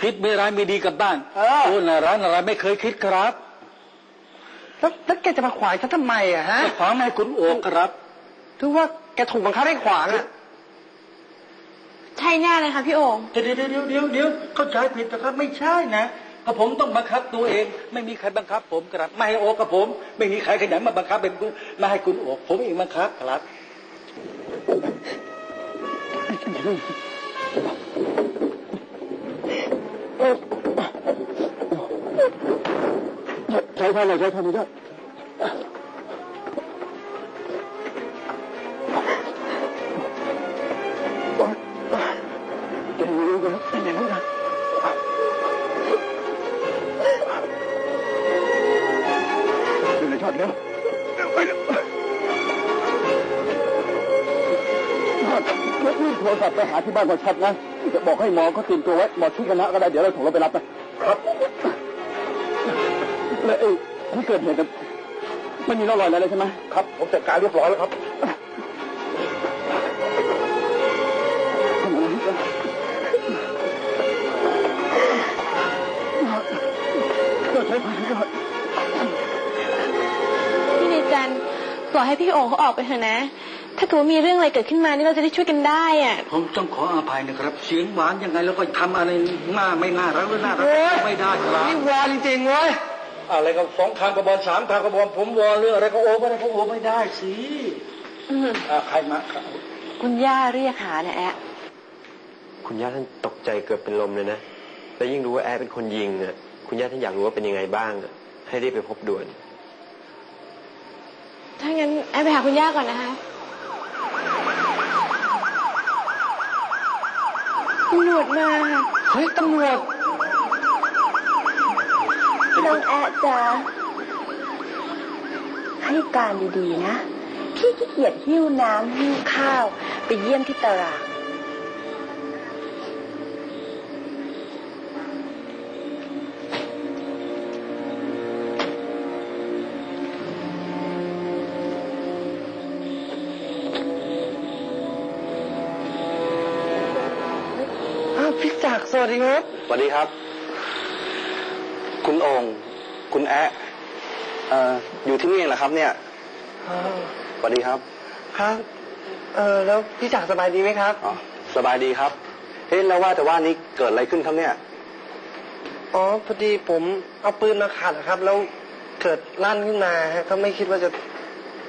คิดไม่ร้ายไม่ดีกับบ้านเออ โอ้น่าร้ายน่าร้ายไม่เคยคิดครับแล้วแล้วแกจะมาขวางฉันทำไมอะฮะจะขวางไม่ให้คุณโอกครับ ถือว่าแกถูกบังคับให้ขวางอะใช่แน่เลยค่ะพี่โอ่งเดี๋ยวเดี๋ยวเดี๋ยวเดี๋ยวเข้าใจผิดนะครับ ไม่ใช่นะก็ผมต้องบังคับตัวเอง ไม่มีใครบังคับ ผมครับ ไม่ให้โอกกับผม ไม่มีใครขยันมาบังคับเป็นคุณมาให้คุณโอกผมเองบังคับครับ ใช้ท่านเลยใช้ท่านเลยจะรู้กันเป็นอย่างนั้นอยู่ในช็อตเร็วไปเร็วแล้วรีบโทรศัพท์ไปหาที่บ้านก่อนชัดนะ จะบอกให้หมอเขาเตรียมตัวไว้หมอชุกคณะก็ได้เดี๋ยวเราส่งรถไปรับนะครับแล้วไอ้ที่เกิดเหตุน่ะไม่มีร่องรอยอะไรเลยใช่ไหมครับ ผมจัดการเรียบร้อยแล้วครับทำอะไรกันก็ใช้ผ่านก่อนพี่ในจันทร์ปล่อยให้พี่โอ่งเขาออกไปเถอะนะ ถ้าเกิดว่ามีเรื่องอะไรเกิดขึ้นมานี่เราจะได้ช่วยกันได้อะ ผมต้องขออภัยนะครับ เสียงหวานยังไงแล้วก็ทำอะไรหน้าไม่น่ารักหรือน่ารักไม่ได้ครับ นี่วอนจริงๆเว้ยอะไรก็สองทางกระบอกสามทางกระบอกผมวอนเรื่องอะไรก็โอ้ไม่ได้ก็โอ้ไม่ได้สิอ่าใครมาครับคุณย่าเรียกหาเนี่ยแอะคุณย่าท่านตกใจเกือบเป็นลมเลยนะ แล้วยิ่งรู้ว่าแอร์เป็นคนยิงอะ คุณย่าท่านอยากรู้ว่าเป็นยังไงบ้างอะ ให้รีบไปพบด่วน ถ้างั้นแอะไปหาคุณย่าก่อนนะคะำรวจมาเฮ้ยตำรวจน้องแอะจะให้การดีๆนะ พี่ขี้เกียจหิ้วน้ำหิ้วข้าว ไปเยี่ยมที่ตลาด วัสดีครับ สวัสดีครับ คุณโองค์ คุณแอะเอ่ออยู่ที่นี่เองเหรอครับ เนี่ยสวัสดีครับครับ เออแล้วพี่จักรสบายดีไหมครับ อ๋อสบายดีครับเฮ้ยแล้วว่าแต่ว่านี้เกิดอะไรขึ้นครับเนี่ย อ๋อพอดีผมเอาปืนมาขัดนะครับ แล้วเกิดลั่นขึ้นมาฮะก็ไม่คิดว่าจะ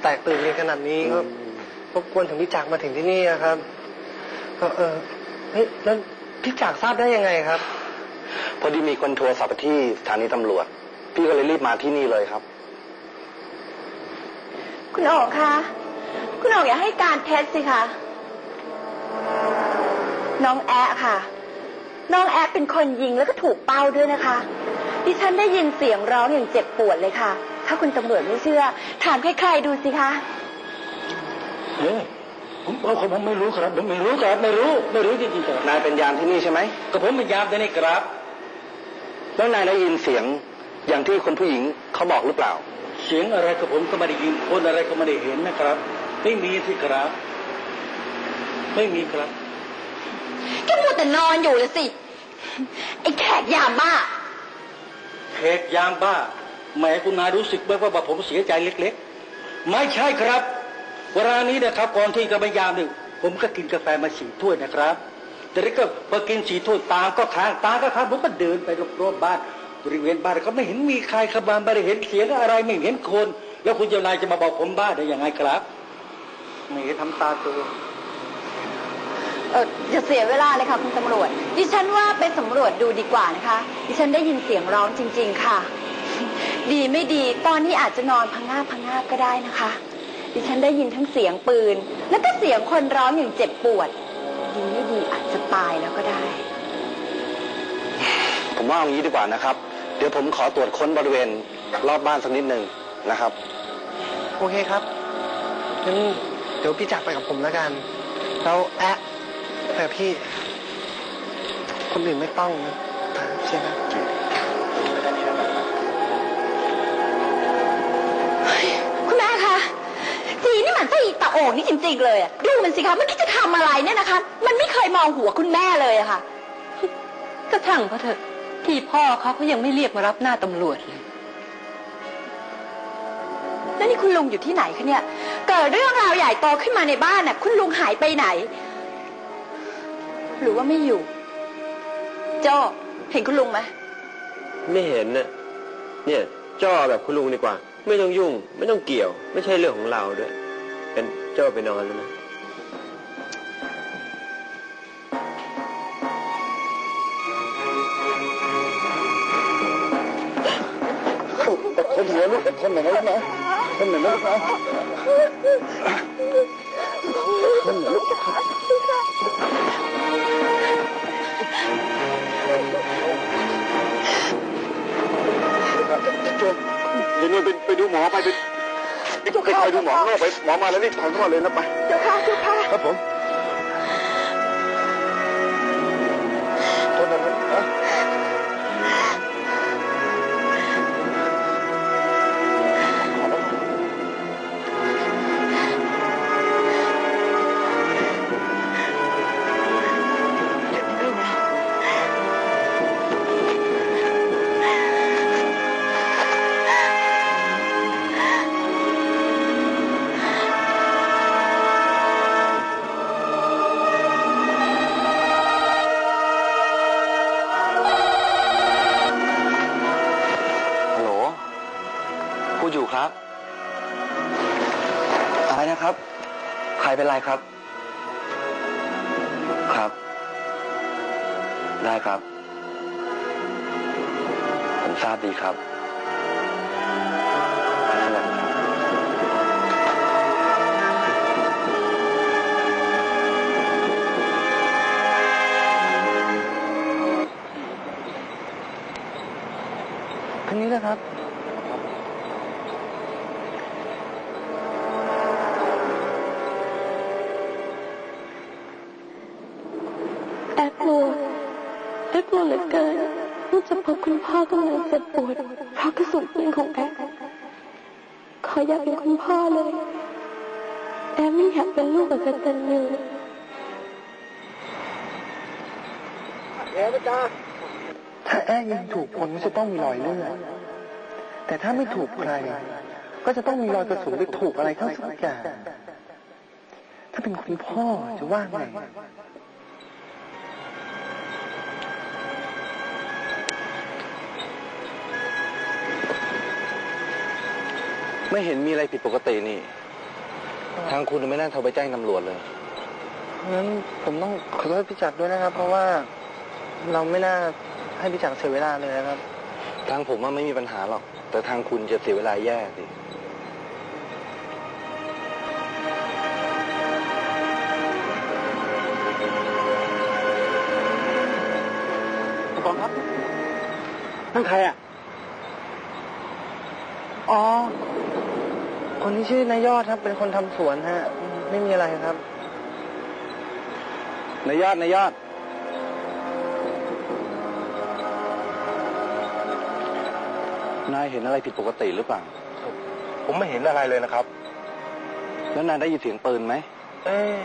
แตกตื่นกันขนาดนี้ก็รบกวนถึงพี่จักรมาถึงที่นี่นะครับก็เออเฮ้ยแล้ว พี่จักรทราบได้ยังไงครับ พอดีมีคนโทรศัพท์ไปที่สถานีตำรวจ พี่ก็เลยรีบมาที่นี่เลยครับ คุณโอ๋คะคุณโอ๋อย่าให้การเท็จสิคะน้องแอะค่ะ น้องแอะเป็นคนยิงแล้วก็ถูกเป้าด้วยนะคะ ดิฉันได้ยินเสียงร้องอย่างเจ็บปวดเลยค่ะ ถ้าคุณตำรวจไม่เชื่อ ถามใครๆดูสิคะ เฮ้ย ผมผมผมไม่รู้ครับ ผมไม่รู้ครับ ไม่รู้ ไม่รู้จริงๆครับนายเป็นยามที่นี่ใช่ไหมก็ผมเป็นยามแต่นี่ครับ แล้วนายได้ยินเสียงอย่างที่คนผู้หญิงเขาบอกหรือเปล่า เสียงอะไรก็ผมก็ไม่ได้ยินคนอะไรก็ไม่ได้เห็นนะครับ ไม่มีสิครับ ไม่มีครับแกมัวแต่นอนอยู่เลยสิ ไอ้แขกยามบ้าแขกยามบ้าแหมคุณนายรู้สึกไหมว่าผมเสียใจเล็ก ๆ ไม่ใช่ครับ เวลานี้นะครับก่อนที่จะไปยามหนึ่งผมก็กินกาแฟมาสี่ถ้วยนะครับ แต่นี่ก็พอกินสี่ถ้วยตาก็ค้างตาก็ค้างผมก็เดินไปรอบๆบ้านบริเวณบ้านก็ไม่เห็นมีใครเข้ามาไม่ได้เห็นเสียงอะไรไม่เห็นคน แล้วคุณเจ้านายจะมาบอกผมบ้าได้ยังไงครับไม่ทำตาตัวเอออย่าเสียเวลาเลยค่ะคุณตำรวจ ดิฉันว่าไปสำรวจดูดีกว่านะคะ ดิฉันได้ยินเสียงร้องจริง ๆ ค่ะ ดีไม่ดีตอนนี้อาจจะนอนพังงาบพังงาบก็ได้นะคะ ดิฉันได้ยินทั้งเสียงปืน แล้วก็เสียงคนร้องอย่างเจ็บปวดดีไม่ดีอาจจะตายแล้วก็ได้ ผมว่าเอางี้ดีกว่านะครับ เดี๋ยวผมขอตรวจค้นบริเวณรอบบ้านสักนิดหนึ่งนะครับ โอเคครับงั้นเดี๋ยวพี่จักรไปกับผมแล้วกัน แล้วแอะแต่พี่ คนอื่นไม่ต้องนะใช่ไหมคุ จีนี่มันไส้ตาโอ่งนี่จริงๆเลยอะดูมันสิคะมันคิดจะทำอะไรเนี่ยนะคะ มันไม่เคยมองหัวคุณแม่เลยอะค่ะก็ช่างเขาเถอะที่พ่อเขาเขายังไม่เรียกมารับหน้าตำรวจเลยแล้วนี่คุณลุงอยู่ที่ไหนคะเนี่ยเกิดเรื่องราวใหญ่โตขึ้นมาในบ้านน่ะ คุณลุงหายไปไหน หรือว่าไม่อยู่โจเห็นคุณลุงไหมไม่เห็นน่ะเนี่ยจ้อแบบคุณลุงดีกว่า ไม่ต้องยุ่ง ไม่ต้องเกี่ยว ไม่ใช่เรื่องของเราด้วยเป็นจ้อไปนอนแล้วนะคนหัวลูกคนหนึ่งแล้วนะคนหนึ่งแล้วนะคนหนึ่งลูก เดี๋ยวนี้ไปไปดูหมอไปไปไปไปดูหมอข้างนอกไปหมอมาแล้วรีบถอนเข้ามาเลยนะไป เจ้าค่ะเจ้าค่ะ ครับผม ดอยู่ครับ อะไรนะครับ ใครเป็นไรครับ ครับ ได้ครับ ผมทราบดีครับนั่นแหละครับคันนี้นะครับ แอบกลัวแอบกลัวเหลือเกินว่าจะพบคุณพ่อกำลังเจ็บปวดเพราะกระสุนปืนของแอบขออยากเป็นคุณพ่อเลย แอบไม่อยากเป็นลูกแบบกตัญญูถ้าแอ้ยิงถูกคนก็จะต้องมีรอยเลือดแต่ถ้าไม่ถูกใคร ก็จะต้องมีรอยกระสุนไปถูกอะไรเข้าสักอย่างถ้าเป็นคุณพ่อจะว่าไง ไม่เห็นมีอะไรผิดปกตินี่ ทางคุณไม่น่าโทรไปแจ้งตำรวจเลยงั้นผมต้องขอโทษพี่จักรด้วยนะครับ เพราะว่าเราไม่น่าให้พี่จักรเสียเวลาเลยนะครับ ทางผมว่าไม่มีปัญหาหรอก แต่ทางคุณจะเสียเวลาแย่สิผู้กองครับนั่นใครอะ อ๋อ คนที่ชื่อนายยอดครับ เป็นคนทำสวนฮะ ไม่มีอะไรครับนายยอดนายยอด นายเห็นอะไรผิดปกติหรือเปล่า ผมไม่เห็นอะไรเลยนะครับ แล้วนายได้ยินเสียงปืนไหม เอ๊ะ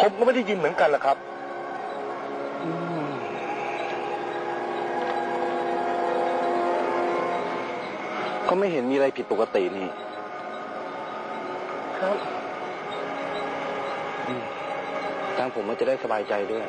ผมก็ไม่ได้ยินเหมือนกันละครับก็ไม่เห็นมีอะไรผิดปกตินี่ ครับทางผมมันจะได้สบายใจด้วย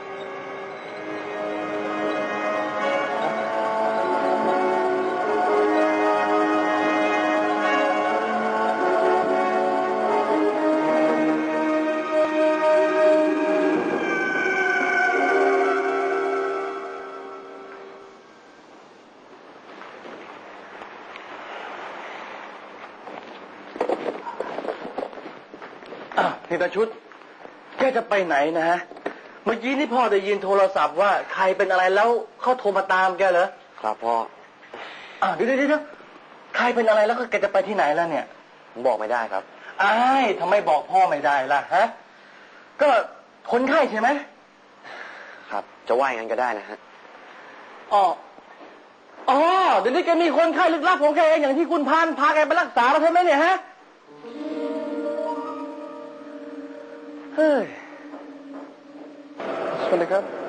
อะนี่ตาชุดแกจะไปไหนนะฮะ เมื่อกี้นี่พ่อได้ยินโทรศัพท์ว่าใครเป็นอะไรแล้วเขาโทรมาตามแกเหรอ ครับพ่อ อะเดี๋ยวเดี๋ยวเดี๋ยวใครเป็นอะไรแล้วก็แกจะไปที่ไหนแล้วเนี่ย ผมบอกไม่ได้ครับอ้ายทำไมบอกพ่อไม่ได้ล่ะฮะ ก็คนไข้ใช่ไหม ครับ จะว่าอย่างนั้นก็ได้นะฮะ อ๋อ อ๋อ เดี๋ยวนี้แกมีคนไข้ลึกลับของแกเองอย่างที่คุณพานพาแกไปรักษาแล้วใช่ไหมเนี่ยฮะ เฮ้ยสวัสดีครับ